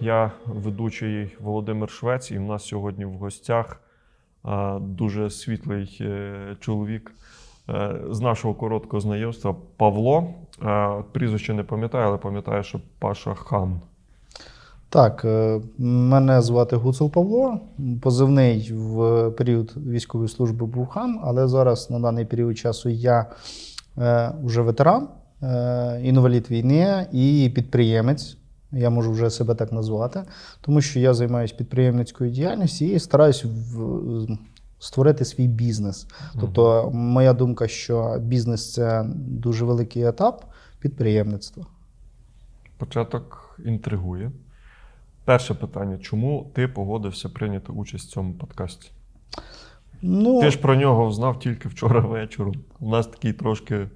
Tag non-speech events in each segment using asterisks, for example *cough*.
Я ведучий Володимир Швець, і в нас сьогодні в гостях дуже світлий е, чоловік е, з нашого короткого знайомства Павло. Е, Прізвище не пам'ятаю, але пам'ятаю, що Паша Хан. Так, мене звати Гуцул Павло. Позивний в період військової служби був хан, але зараз на даний період часу я вже ветеран, інвалід війни і підприємець. Я можу вже себе так назвати, тому що я займаюся підприємницькою діяльністю і стараюсь в, створити свій бізнес. Тобто, моя думка, що бізнес це дуже великий етап підприємництва. Початок інтригує. Перше питання: чому ти погодився прийняти участь в цьому подкасті? Ну, Ти ж про нього знав тільки вчора вечором. У нас такий трошки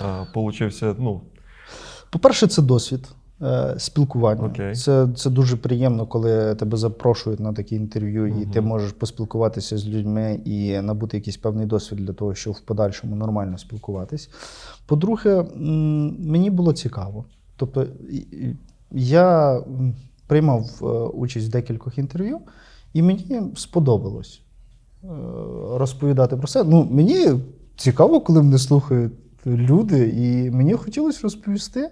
а, получився, ну, По-перше, це досвід спілкування. Окей. Це, це дуже приємно, коли тебе запрошують на такі інтерв'ю, і ти можеш поспілкуватися з людьми і набути якийсь певний досвід для того, щоб в подальшому нормально спілкуватись. По-друге, мені було цікаво. Тобто, я приймав е, участь в декількох інтерв'ю, і мені сподобалось е, розповідати про це. Ну, мені цікаво, коли мене слухають люди, і мені хотілося розповісти.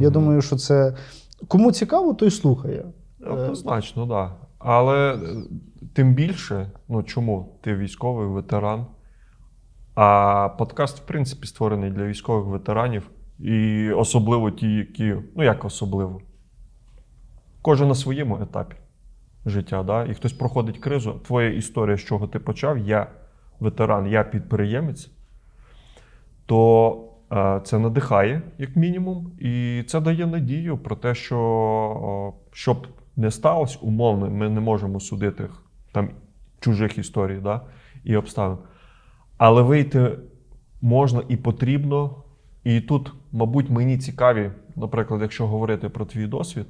Я думаю, що це кому цікаво, той слухає. Однозначно, так. Да. Але е, тим більше, ну чому ти військовий ветеран, а подкаст, в принципі, створений для військових ветеранів, і особливо ті, які, ну як особливо, кожен на своєму етапі життя, да? і хтось проходить кризу. Твоя історія, з чого ти почав, я ветеран, я підприємець, то е, це надихає, як мінімум, і це дає надію про те, що щоб не сталося умовно, ми не можемо судити там чужих історій да, і обставин. Але вийти можна і потрібно. І тут, мабуть, мені цікаві, наприклад, якщо говорити про твій досвід.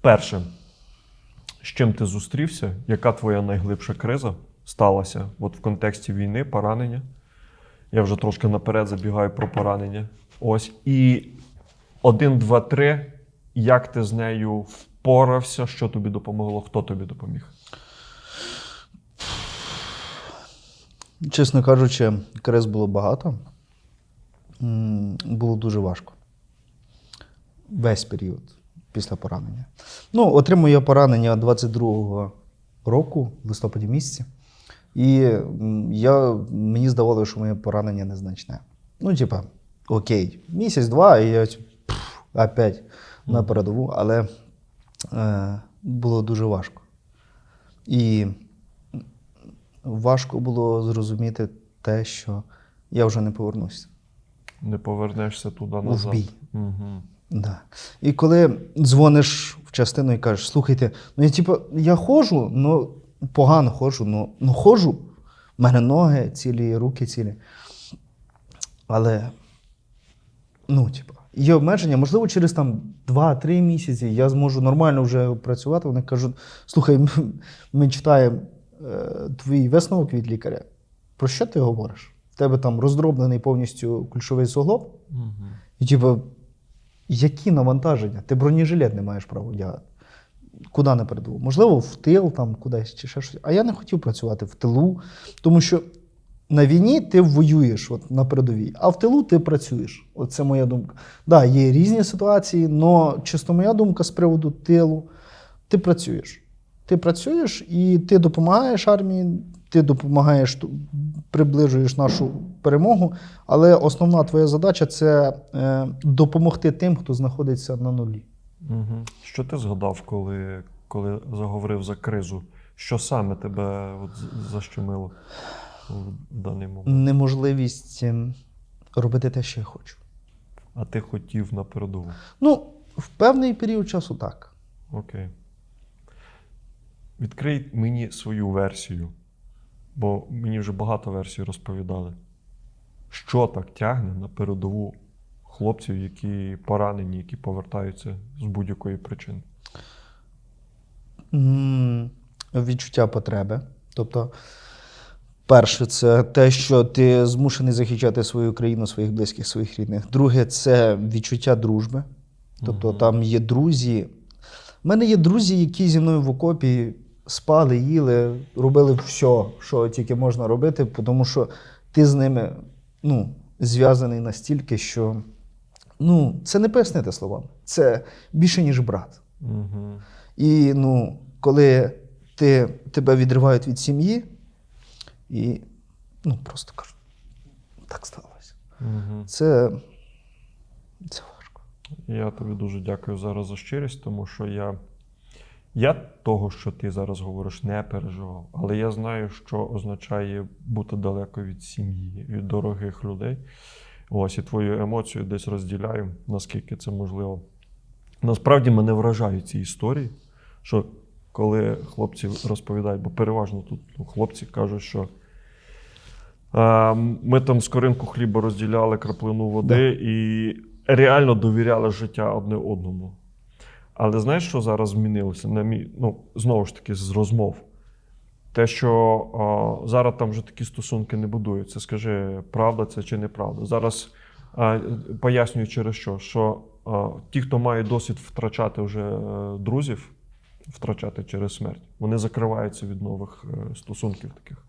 Перше, з чим ти зустрівся? Яка твоя найглибша криза сталася от в контексті війни, поранення? Я вже трошки наперед забігаю про поранення. Ось. І один, два, три. Як ти з нею впорався? Що тобі допомогло? Хто тобі допоміг? Чесно кажучи, криз було багато. Було дуже важко. Весь період після поранення. Ну, отримую я поранення 22-го року, в листопаді місяці. І я, мені здавалося, що моє поранення незначне. Ну, типа, окей, місяць-два, і я пф, опять на передову, але е, було дуже важко. І важко було зрозуміти те, що я вже не повернуся. Не повернешся туди В назад. бій. Угу. Да. І коли дзвониш в частину і кажеш, слухайте, ну я типу, я ходжу, ну погано ходжу, ну, ну ходжу. в мене ноги цілі, руки цілі. Але, ну, типу, є обмеження, можливо, через там 2-3 місяці я зможу нормально вже працювати. Вони кажуть: слухай, ми, ми читаємо е, твій висновок від лікаря. Про що ти говориш? В тебе там роздроблений повністю кульшовий суглоб. Угу. І типу, які навантаження? Ти бронежилет не маєш права одягати. Куди на передову? Можливо, в тил там кудись чи ще щось. А я не хотів працювати в тилу, тому що на війні ти воюєш от, на передовій, а в тилу ти працюєш. Оце моя думка. Так, да, є різні ситуації, але чисто моя думка з приводу тилу. Ти працюєш. Ти працюєш і ти допомагаєш армії, ти допомагаєш, приближуєш нашу перемогу. Але основна твоя задача це е, допомогти тим, хто знаходиться на нулі. Угу. Що ти згадав, коли, коли заговорив за кризу? Що саме тебе от, защемило в даний момент? Неможливість ем, робити те, що я хочу. А ти хотів на передову? Ну, в певний період часу так. Окей. Відкрий мені свою версію, бо мені вже багато версій розповідали. Що так тягне на передову хлопців, які поранені, які повертаються з будь-якої причини? Відчуття потреби. Тобто, перше, це те, що ти змушений захищати свою країну, своїх близьких, своїх рідних. Друге, це відчуття дружби. Тобто там є друзі. У мене є друзі, які зі мною в окопі спали, їли, робили все, що тільки можна робити, тому що ти з ними ну, зв'язаний настільки, що ну, це не пояснити словами. Це більше, ніж брат. Угу. І ну, коли ти, тебе відривають від сім'ї, і ну, просто кажуть, так сталося. Угу. Це, це важко. Я тобі дуже дякую зараз за щирість, тому що я, я того, що ти зараз говориш, не переживав. Але я знаю, що означає бути далеко від сім'ї, від дорогих людей. Ось і твою емоцію десь розділяю, наскільки це можливо. Насправді мене вражають ці історії, що коли хлопці розповідають, бо переважно тут ну, хлопці кажуть, що а, ми там з коринку хліба розділяли краплину води і реально довіряли життя одне одному. Але знаєш, що зараз змінилося? На мій, ну, знову ж таки, з розмов. Те, що а, зараз там вже такі стосунки не будуються. Скажи, правда це чи неправда? Зараз а, пояснюю через що, що а, ті, хто має досвід втрачати вже е, друзів, втрачати через смерть, вони закриваються від нових е, стосунків таких.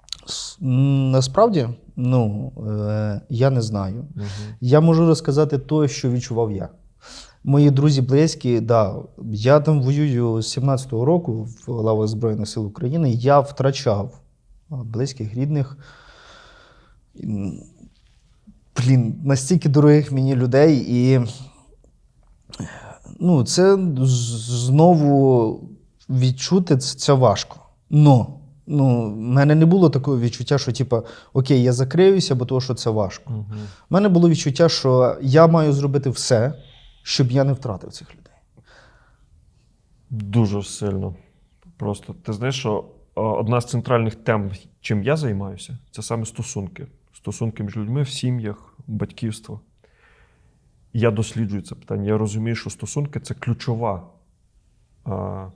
Насправді, ну, е, я не знаю. Угу. Я можу розказати те, що відчував я. Мої друзі близькі, да, я там воюю з 17-го року в лавах Збройних сил України. Я втрачав близьких, рідних. Блін, настільки дорогих мені людей, і ну, це знову відчути це, важко. Но ну, в мене не було такого відчуття, що, типа, окей, я закриюся, бо того, що це важко. Угу. У мене було відчуття, що я маю зробити все, щоб я не втратив цих людей. Дуже сильно. Просто ти знаєш, що одна з центральних тем, чим я займаюся, це саме стосунки. Стосунки між людьми в сім'ях, батьківство. Я досліджую це питання. Я розумію, що стосунки це ключова а,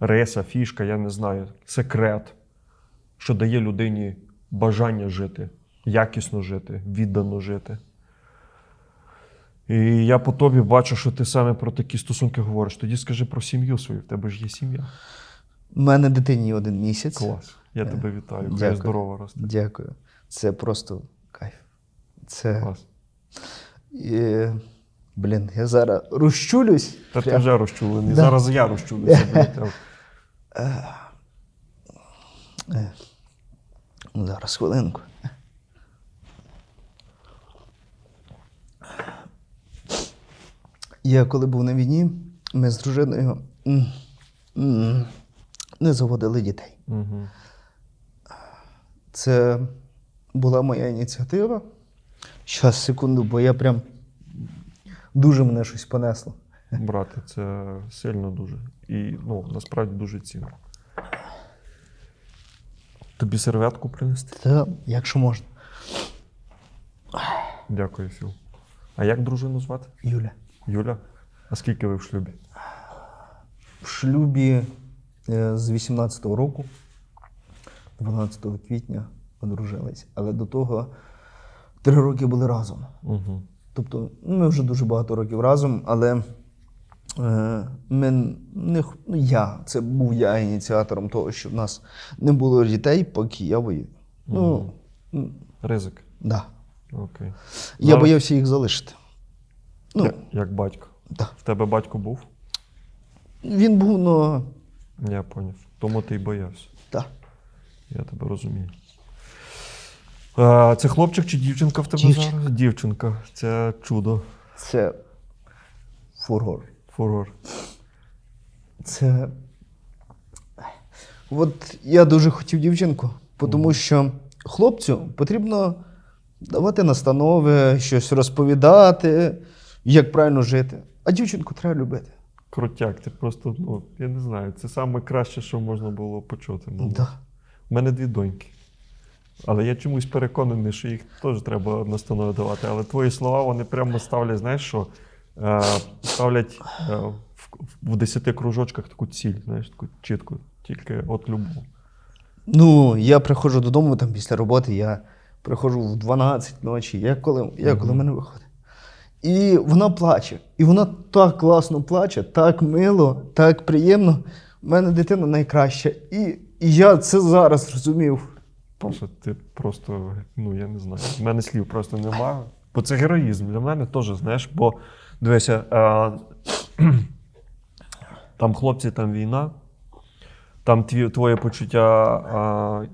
риса, фішка, я не знаю, секрет, що дає людині бажання жити, якісно жити, віддано жити. І я по тобі бачу, що ти саме про такі стосунки говориш. Тоді скажи про сім'ю свою. В тебе ж є сім'я. У мене дитині один місяць. Клас. Я тебе вітаю. Хай Дякую. здорово росте. Дякую. Це просто кайф. Це. Клас. І, блін, я зараз розчулюсь. Та ти вже розчулений. Да. Зараз я розчулюся. тебе. Ну, Зараз хвилинку. Я коли був на війні, ми з дружиною не заводили дітей. Мгм. Це була моя ініціатива. Щас, секунду, бо я прям дуже мене щось понесло. Брате, це сильно дуже. І ну, насправді дуже цінно. Тобі серветку принести? Та, якщо можна. Дякую, Філ. А як дружину звати? Юля. Юля? А скільки ви в шлюбі? В шлюбі е, з 18-го року, 12 квітня, одружились. Але до того три роки були разом. Угу. Тобто ну, ми вже дуже багато років разом, але е, ми не, ну, я, це був я ініціатором того, що в нас не було дітей, поки я воюю. Ну, м, Ризик. да. Окей. Я Зараз- боявся їх залишити. Ну, Як, як батько. да. В тебе батько був? Він був, ну, Я поняв. Тому ти й боявся. да. Я тебе розумію. А, це хлопчик чи дівчинка в тебе Дівчинка. зараз? Дівчинка. Це чудо. це фурор. Фурор. Це. От я дуже хотів дівчинку, тому що хлопцю потрібно давати настанови, щось розповідати, як правильно жити. А дівчинку треба любити. Крутяк, ти просто, ну, я не знаю, це саме краще, що можна було почути. мабуть. Да. У мене дві доньки. Але я чомусь переконаний, що їх теж треба настанови давати. Але твої слова вони прямо ставлять, знаєш що? Е, ставлять е, в, в десяти кружочках таку ціль, знаєш, таку чітку, тільки от любов. Ну, я приходжу додому там після роботи, я приходжу в 12 ночі, як коли, як коли мене виходить. І вона плаче. І вона так класно плаче, так мило, так приємно. У мене дитина найкраща. І, і я це зараз розумів. Паша, ти просто, ну я не знаю. В мене слів просто немає. Бо це героїзм для мене теж, знаєш, бо дивися, а, *clears throat* там хлопці, там війна, там тві, твоє почуття, а,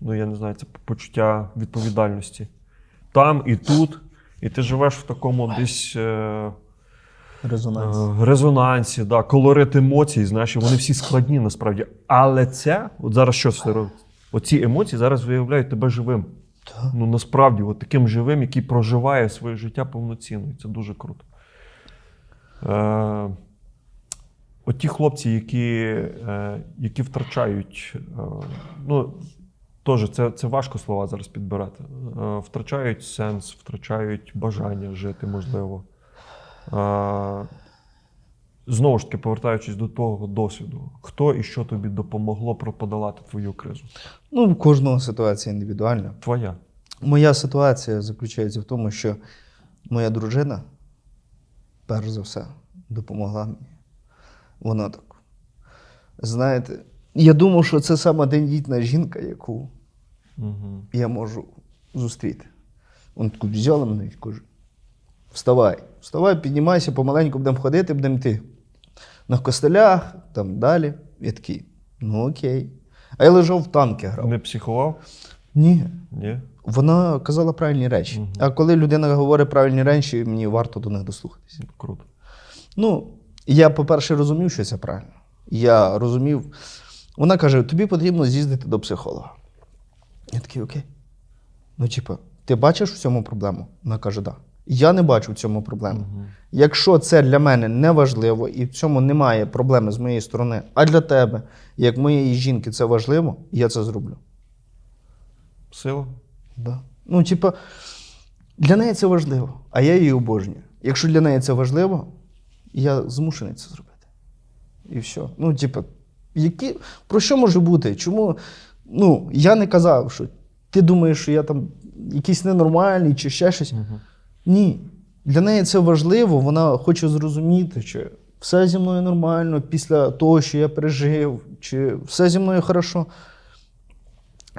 ну я не знаю, це почуття відповідальності. Там і тут, і ти живеш в такому десь. Е. Е, резонансі, да, колорит емоцій, знаєш, вони всі складні насправді. Але це, от зараз що це робить? Оці емоції зараз виявляють тебе живим. Так. Ну насправді, от таким живим, який проживає своє життя повноцінно. І це дуже круто. Е, от ті хлопці, які, е, які втрачають, е, ну, теж це, це важко слова зараз підбирати. Е, втрачають сенс, втрачають бажання жити, можливо. Е, Знову ж таки, повертаючись до того досвіду, хто і що тобі допомогло подолати твою кризу? Ну, у кожного ситуація індивідуальна. Твоя. Моя ситуація заключається в тому, що моя дружина, перш за все, допомогла мені. Вона так. Знаєте, я думав, що це сама тендітна жінка, яку Угу. я можу зустріти. Вона таку взяла мене і каже: вставай, вставай, піднімайся, помаленьку будемо ходити, будемо йти. На костелях, там далі. Я такий, ну окей. А я лежав в танки грав. Не психував? Ні. Ні. Вона казала правильні речі. Мгм. А коли людина говорить правильні речі, мені варто до них дослухатися. Круто. Ну, я, по-перше, розумів, що це правильно. Я розумів. Вона каже: тобі потрібно з'їздити до психолога. Я такий, окей. Ну, типу, ти бачиш в цьому проблему? Вона каже, так. Да. Я не бачу в цьому проблеми. Угу. Якщо це для мене не важливо і в цьому немає проблеми з моєї сторони, а для тебе, як моєї жінки, це важливо, я це зроблю. Сила? Да. Ну, типа, для неї це важливо, а я її обожнюю. Якщо для неї це важливо, я змушений це зробити. І все. Ну, типа, які, про що може бути? Чому? Ну, я не казав, що ти думаєш, що я там якийсь ненормальний чи ще щось. Угу. Ні. Для неї це важливо, вона хоче зрозуміти, чи все зі мною нормально після того, що я пережив, чи все зі мною хорошо.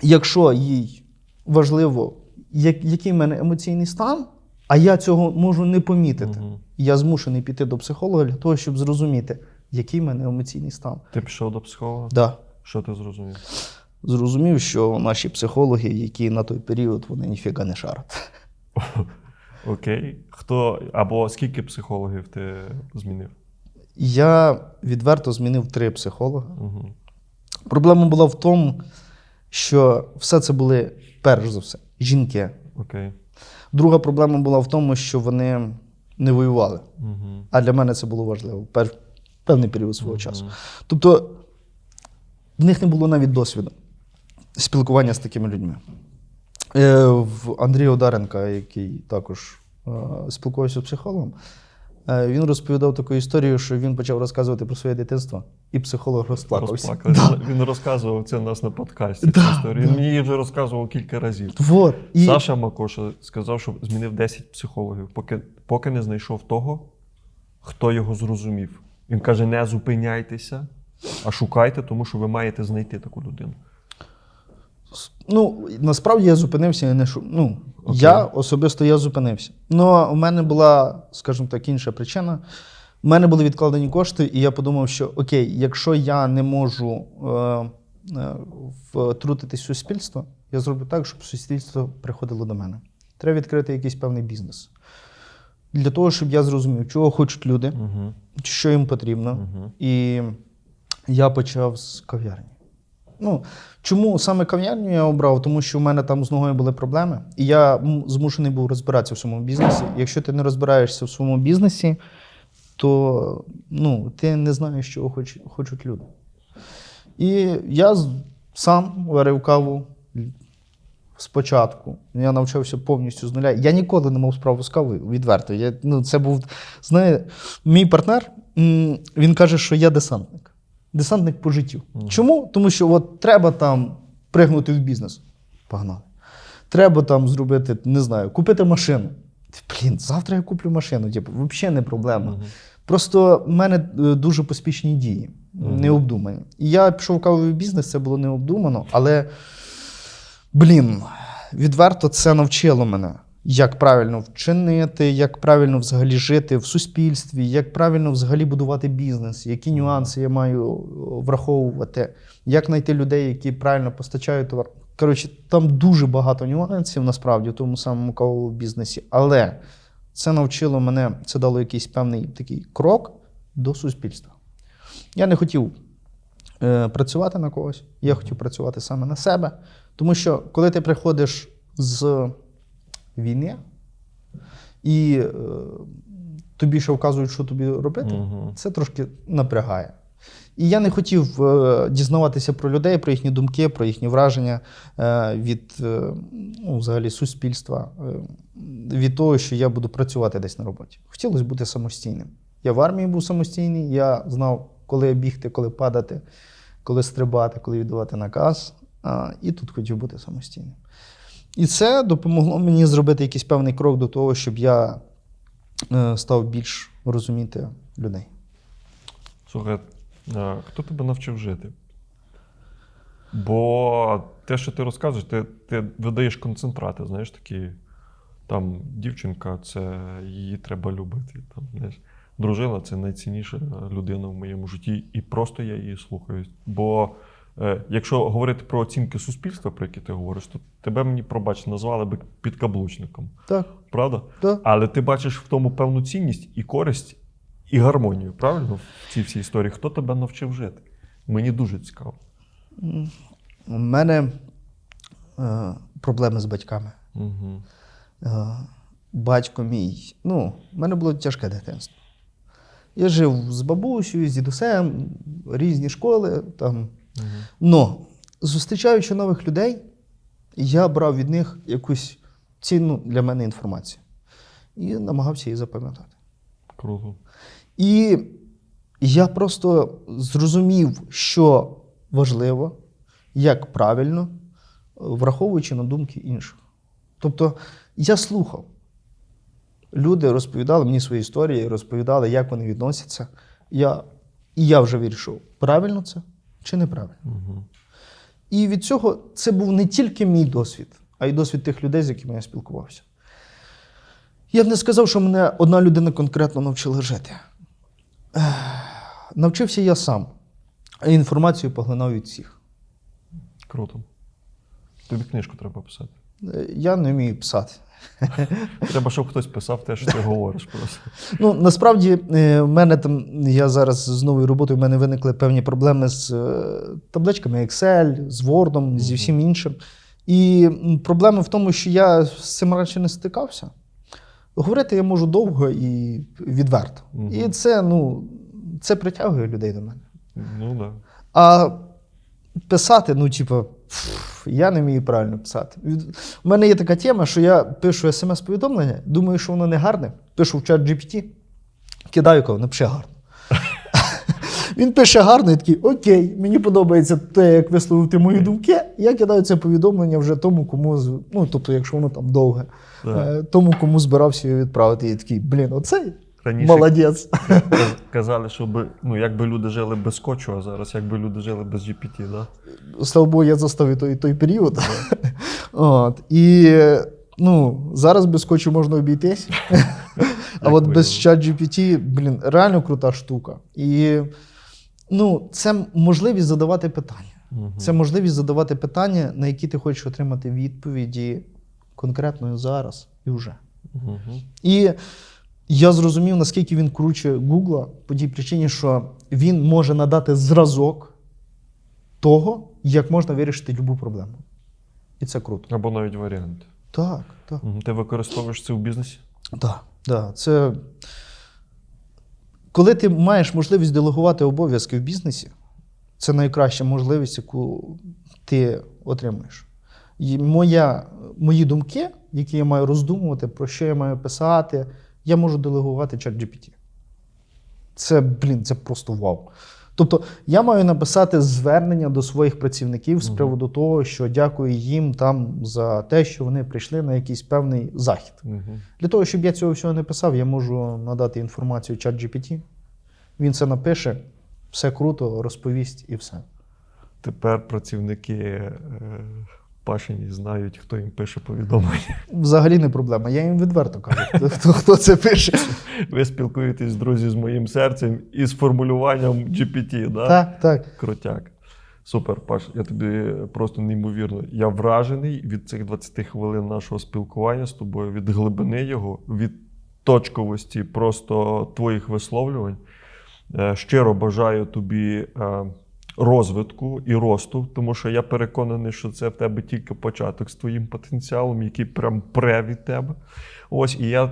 Якщо їй важливо, як, який в мене емоційний стан, а я цього можу не помітити, Мгм. я змушений піти до психолога для того, щоб зрозуміти, який в мене емоційний стан. Ти пішов до психолога? Да. Що ти зрозумів? Зрозумів, що наші психологи, які на той період, вони ніфіга не шарять. *laughs* Окей. Хто або скільки психологів ти змінив? Я відверто змінив три психолога. Угу. Проблема була в тому, що все це були, перш за все, жінки. Окей. Друга проблема була в тому, що вони не воювали. Угу. А для мене це було важливо певний період свого часу. Тобто в них не було навіть досвіду спілкування з такими людьми. Е, в Андрія Одаренка, який також е, спілкувався з психологом, е, він розповідав таку історію, що він почав розказувати про своє дитинство, і психолог розплакався. Розплакався. Він розказував це у нас на подкасті. цю Да, історію. Він мені її вже розказував кілька разів. Вот. І... Саша Макоша сказав, що змінив 10 психологів, поки, поки не знайшов того, хто його зрозумів. Він каже: не зупиняйтеся, а шукайте, тому що ви маєте знайти таку людину. Ну, насправді я зупинився не шу... Ну, Окей. я особисто я зупинився. Ну, у мене була, скажімо так, інша причина. У мене були відкладені кошти, і я подумав, що окей, якщо я не можу е, е, втрутитись в суспільство, я зроблю так, щоб суспільство приходило до мене. Треба відкрити якийсь певний бізнес. Для того, щоб я зрозумів, чого хочуть люди, Угу. що їм потрібно. Угу. І я почав з кав'ярні. Ну, чому саме кав'ярню я обрав? Тому що в мене там з ногою були проблеми, і я змушений був розбиратися в своєму бізнесі. Якщо ти не розбираєшся в своєму бізнесі, то ну, ти не знаєш, чого хоч, хочуть люди. І я сам варив каву спочатку. Я навчався повністю з нуля. Я ніколи не мав справу з кавою, відверто. Я, ну, це був, знає, мій партнер, він каже, що я десантник. Десантник по життю. Чому? Тому що от треба там пригнути в бізнес. Погнали. Треба там зробити, не знаю, купити машину. Блін, завтра я куплю машину. Типу, взагалі не проблема. Мгм. Просто в мене е, дуже поспішні дії, Мгм. необдумані. І я пішов в кавовий бізнес, це було необдумано, але, блін, відверто це навчило мене, як правильно вчинити, як правильно взагалі жити в суспільстві, як правильно взагалі будувати бізнес, які нюанси я маю враховувати, як знайти людей, які правильно постачають товар. Коротше, там дуже багато нюансів насправді в тому самому кавовому бізнесі. Але це навчило мене, це дало якийсь певний такий крок до суспільства. Я не хотів е, працювати на когось, я хотів працювати саме на себе. Тому що коли ти приходиш з війни і е, тобі ще вказують, що тобі робити, Мгм. це трошки напрягає. І я не хотів е, дізнаватися про людей, про їхні думки, про їхні враження е, від е, ну, взагалі суспільства, е, від того, що я буду працювати десь на роботі. Хотілося бути самостійним. Я в армії був самостійний, я знав, коли бігти, коли падати, коли стрибати, коли віддавати наказ. А, і тут хотів бути самостійним. І це допомогло мені зробити якийсь певний крок до того, щоб я е, став більш розуміти людей. Слухай, а хто тебе навчив жити? Бо те, що ти розказуєш, ти, ти видаєш концентрати, знаєш, такі. Там дівчинка, це її треба любити. Там, знаєш, дружина це найцінніша людина в моєму житті, і просто я її слухаю. Бо е, якщо говорити про оцінки суспільства, про які ти говориш, то тебе мені пробач, назвали би підкаблучником. Так, Правда? так. Але ти бачиш в тому певну цінність і користь, і гармонію, правильно? В цій всій історії. Хто тебе навчив жити? Мені дуже цікаво. У мене е, проблеми з батьками. Угу. Е, батько мій. Ну, в мене було тяжке дитинство. Я жив з бабусею, з дідусем, різні школи. Там. Но, зустрічаючи нових людей, я брав від них якусь цінну для мене інформацію і намагався її запам'ятати. Круто. І я просто зрозумів, що важливо, як правильно, враховуючи на думки інших. Тобто я слухав. Люди розповідали мені свої історії, розповідали, як вони відносяться. Я, і я вже вирішив, правильно це чи неправильно. Угу. І від цього це був не тільки мій досвід, а й досвід тих людей, з якими я спілкувався. Я б не сказав, що мене одна людина конкретно навчила жити. Навчився я сам, а інформацію поглинав від всіх. Круто. Тобі книжку треба писати. Е, Я не вмію писати. Треба, щоб хтось писав те, що ти говориш просто. Ну, насправді, е, в мене там, я зараз з новою роботою, в мене виникли певні проблеми з е, табличками Excel, з Word, зі Мгм. всім іншим. І проблема в тому, що я з цим раніше не стикався. Говорити я можу довго і відверто. Мгм. І це, ну, це притягує людей до мене. Ну. Да. А писати, ну, типу, я не вмію правильно писати. У мене є така тема, що я пишу смс-повідомлення, думаю, що воно не гарне, пишу в чат GPT, кидаю кажу, напиши гарно. *laughs* Він пише гарно і такий, окей, мені подобається те, як висловив ти мої думки. Я кидаю це повідомлення вже тому, кому ну, тобто, якщо воно там довге, е, тому, кому збирався його відправити. І такий, блін, оцей Раніше молодець. каз- казали, що би, ну, якби люди жили без скотчу, а зараз якби люди жили без GPT, да? слава Богу, я застав і той, і той період. *laughs* От. І ну, зараз без скотчу можна обійтись. *laughs* а от без чат GPT, блін, реально крута штука. І ну, це можливість задавати питання. Мгм. Це можливість задавати питання, на які ти хочеш отримати відповіді конкретно зараз і вже. Мгм. І я зрозумів, наскільки він круче Гугла по тій причині, що він може надати зразок того, як можна вирішити будь-яку проблему. І це круто. Або навіть варіант. Так, так. Ти використовуєш це в бізнесі? Так, так. Це... Коли ти маєш можливість делегувати обов'язки в бізнесі, це найкраща можливість, яку ти отримуєш. І моя, мої думки, які я маю роздумувати, про що я маю писати, я можу делегувати чат GPT. Це, блін, це просто вау. Тобто я маю написати звернення до своїх працівників з приводу того, що дякую їм там за те, що вони прийшли на якийсь певний захід. Угу. Для того, щоб я цього всього не писав, я можу надати інформацію чат GPT. Він це напише, все круто, розповість і все. Тепер працівники е, Пашині знають, хто їм пише повідомлення. Взагалі не проблема. Я їм відверто кажу, хто, хто, це пише. Ви спілкуєтесь, друзі, з моїм серцем і з формулюванням GPT, да? Так, так. Крутяк. Супер, Паш, я тобі просто неймовірно. Я вражений від цих 20 хвилин нашого спілкування з тобою, від глибини його, від точковості просто твоїх висловлювань. Е, Щиро бажаю тобі е, розвитку і росту, тому що я переконаний, що це в тебе тільки початок з твоїм потенціалом, який прям пре від тебе. Ось, і я,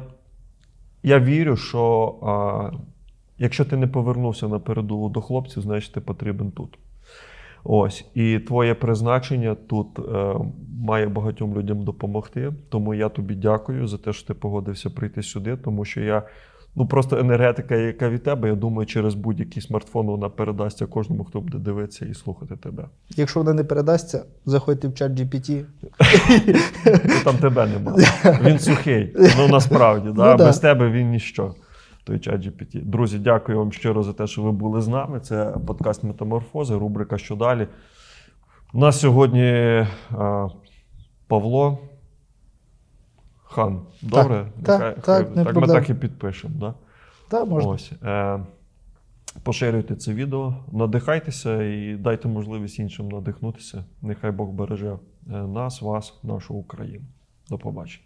я вірю, що а, якщо ти не повернувся на передову до хлопців, значить ти потрібен тут. Ось, і твоє призначення тут е, має багатьом людям допомогти. Тому я тобі дякую за те, що ти погодився прийти сюди, тому що я. Ну, просто енергетика, яка від тебе, я думаю, через будь-який смартфон вона передасться кожному, хто буде дивитися і слухати тебе. Якщо вона не передасться, заходьте в чат GPT. Там тебе немає. Він сухий. Ну насправді, да? Ну, без тебе він ніщо. Той чат GPT. Друзі, дякую вам щиро за те, що ви були з нами. Це подкаст Метаморфози, рубрика Що далі. У нас сьогодні а, Павло хан. Добре? Так, Нехай, так, хай, не так ми так і підпишемо. Да? Та, можна. Ось. Е, поширюйте це відео, надихайтеся і дайте можливість іншим надихнутися. Нехай Бог береже е, нас, вас, нашу Україну. До побачення.